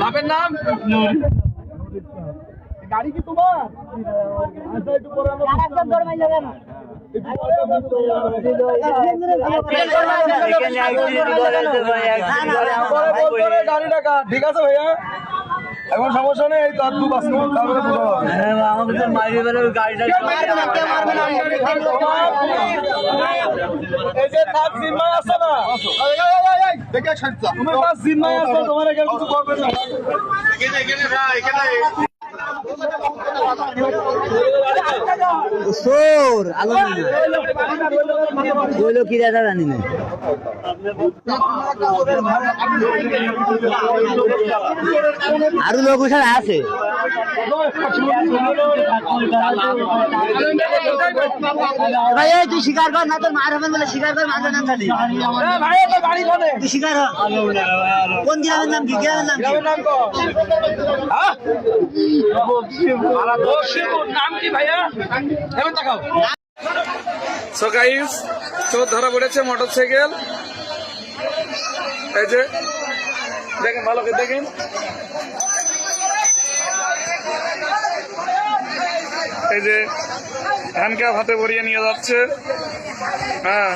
বাপের নাম? গাড়ি কি তোমার? আচ্ছা ঠিক আছে ভাইয়া এখন সমস্যা নেই এই যে তার জিম্মায় আছে না? তুমি তার জিম্মায় আছে তোমার কিছু করবে না। সোর আলো বইলো কি দাদা জানি আরও লোক ওখানে আছে। ভাই তুই শিকার কর, না তোর মার হবেন বলে শিকার কর মাঝে নাম খালি। তুই হ। কোন গ্রামের নাম কি? গ্রামের নাম কি? গ্রামের নাম গাইস তো ধরা পড়েছে মোটরসাইকেল এই যে, দেখেন ভালো করে দেখেন। এই যে হ্যান্ডক্যাপ হাতে ভরিয়ে নিয়ে যাচ্ছে। হ্যাঁ।